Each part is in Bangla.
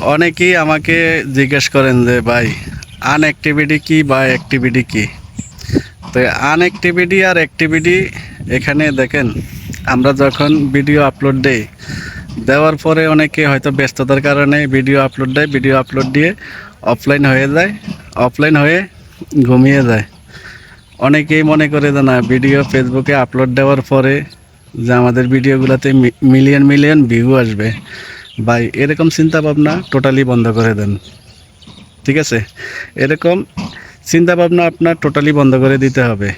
অনেকেই আমাকে জিজ্ঞেস করেন যে, ভাই আনঅ্যাক্টিভিটি কি বা অ্যাক্টিভিটি কি? তো আনঅ্যাক্টিভিটি আর অ্যাক্টিভিটি এখানে দেখেন, আমরা যখন ভিডিও আপলোড দেই, দেওয়ার পরে অনেকে হয়তো ব্যস্ততার কারণে ভিডিও আপলোড দেয় ভিডিও আপলোড দিয়ে অফলাইন হয়ে যায় অফলাইন হয়ে ঘুমিয়ে যায়। অনেকেই মনে করে যে, না ভিডিও ফেসবুকে আপলোড দেওয়ার পরে যে আমাদের ভিডিওগুলোতে মিলিয়ন মিলিয়ন ভিউ আসবে। ভাই, এরকম চিন্তা ভাবনা টোটালি বন্ধ করে দেন। ঠিক আছে? এরকম চিন্তা ভাবনা আপনার টোটালি বন্ধ করে দিতে হবে।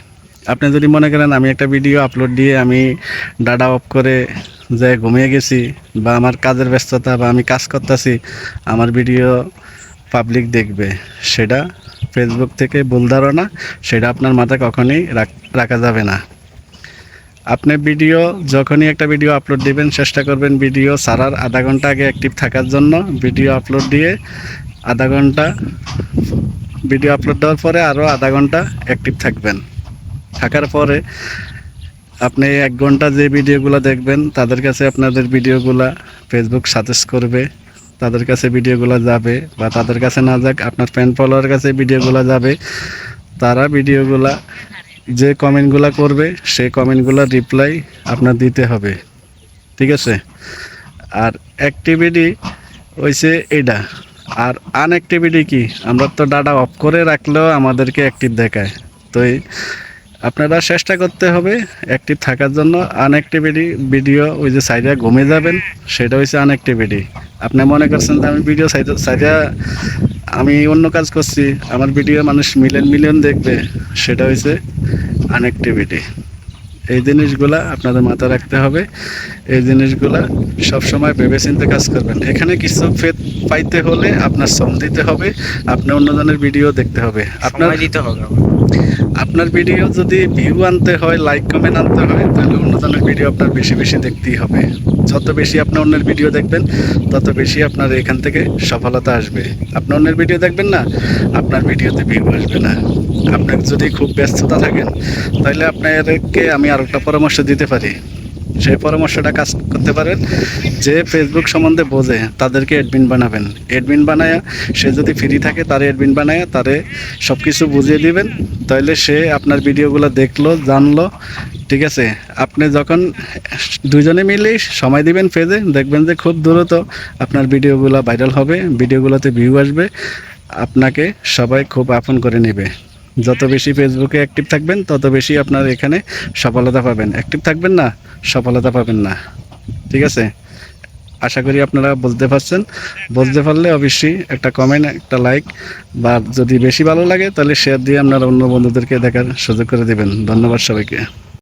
আপনি যদি মনে করেন, আমি একটা ভিডিও আপলোড দিয়ে আমি ডাটা অফ করে যে ঘুমিয়ে গেছি, বা আমার কাজের ব্যস্ততা, বা আমি কাজ করতেছি, আমার ভিডিও পাবলিক দেখবে। সেটা ফেসবুক থেকে ভুল ধারণা, সেটা আপনার মাথায় কখনোই রাখ- রাখা যাবে না। আপনি ভিডিও, যখনই একটা ভিডিও আপলোড দিবেন, চেষ্টা করবেন ভিডিও সারার আধা ঘণ্টা আগে অ্যাক্টিভ থাকার জন্য। ভিডিও আপলোড দিয়ে আধা ঘণ্টা ভিডিও আপলোড দেওয়ার পরে আরও আধা ঘণ্টা অ্যাক্টিভ থাকবেন। থাকার পরে আপনি এক ঘণ্টা যে ভিডিওগুলো দেখবেন, তাদের কাছে আপনাদের ভিডিওগুলা ফেসবুক সাজেস্ট করবে, তাদের কাছে ভিডিওগুলো যাবে বা তাদের কাছে না যাক, আপনার ফ্যান ফলোয়ার কাছে ভিডিওগুলো যাবে, তারা ভিডিওগুলা যে কমেন্টগুলো করবে সেই কমেন্টগুলো রিপ্লাই আপনার দিতে হবে। ঠিক আছে? আর অ্যাক্টিভিটি হয়েছে এটা আর আনঅ্যাক্টিভিটি কি? আমরা তো ডাটা অফ করে রাখলেও আমাদেরকে অ্যাক্টিভ দেখায়। তো আপনারা চেষ্টা করতে হবে অ্যাক্টিভ থাকার জন্য। আনঅ্যাক্টিভিটি ভিডিও ওই যে সাইডে ঘুমে যাবেন, সেটা হচ্ছে আনঅ্যাক্টিভিটি আপনি মনে করছেন যে আমি ভিডিও সাইডে সাইডে আমি অন্য কাজ করছি। আমার ভিডিও মানুষ মিলিয়ন মিলিয়ন দেখবে, সেটা হয়েছে আনএক্টিভিটি এই জিনিসগুলা আপনাদের মাথায় রাখতে হবে। এই জিনিসগুলা সবসময় ভেবে চিন্তে কাজ করবেন। এখানে কিছু ফেদ পাইতে হলে আপনার শ্রম দিতে হবে আপনার অন্যজনের ভিডিও দেখতে হবে। আপনার দিতে হবে আপনার ভিডিও যদি ভিউ আনতে হয় লাইক কমেন্ট আনতে হয়, তাহলে অন্যজনের ভিডিও আপনার বেশি বেশি দেখতেই হবে। যত বেশি আপনি অন্যের ভিডিও দেখবেন, তত বেশি আপনার এখান থেকে সফলতা আসবে। আপনি অন্যের ভিডিও দেখবেন না, আপনার ভিডিওতে ভিউ আসবে না। আপনার যদি খুব ব্যস্ততা থাকেন, তাহলে আপনাদেরকে আমি আর একটা পরামর্শ দিতে পারি। সেই পরামর্শটা কাজ করতে পারেন, যে ফেসবুক সম্বন্ধে বোঝে, তাদেরকে অ্যাডমিন বানাবেন। অ্যাডমিন বানায়া, সে যদি ফ্রি থাকে, তারে অ্যাডমিন বানায়া, তারে সব কিছু বুঝিয়ে দিবেন। তাহলে সে আপনার ভিডিওগুলো দেখল, জানলো, ঠিক আছে? আপনি যখন দুজনে মিলেই সময় দিবেন পেজে দেখবেন যে খুব দ্রুত আপনার ভিডিওগুলো ভাইরাল হবে, ভিডিওগুলোতে ভিউ আসবে, আপনাকে সবাই খুব আপন করে নেবে। যত বেশি ফেসবুকে অ্যাক্টিভ থাকবেন, তত বেশি আপনার এখানে সফলতা পাবেন। অ্যাক্টিভ থাকবেন না, সফলতা পাবেন না। ঠিক আছে? আশা করি আপনারা বুঝতে পারছেন। বুঝতে পারলে অবশ্যই একটা কমেন্ট একটা লাইক বা যদি বেশি ভালো লাগে, তাহলে শেয়ার দিয়ে আপনারা অন্য বন্ধুদেরকে দেখার সুযোগ করে দেবেন। ধন্যবাদ সবাইকে।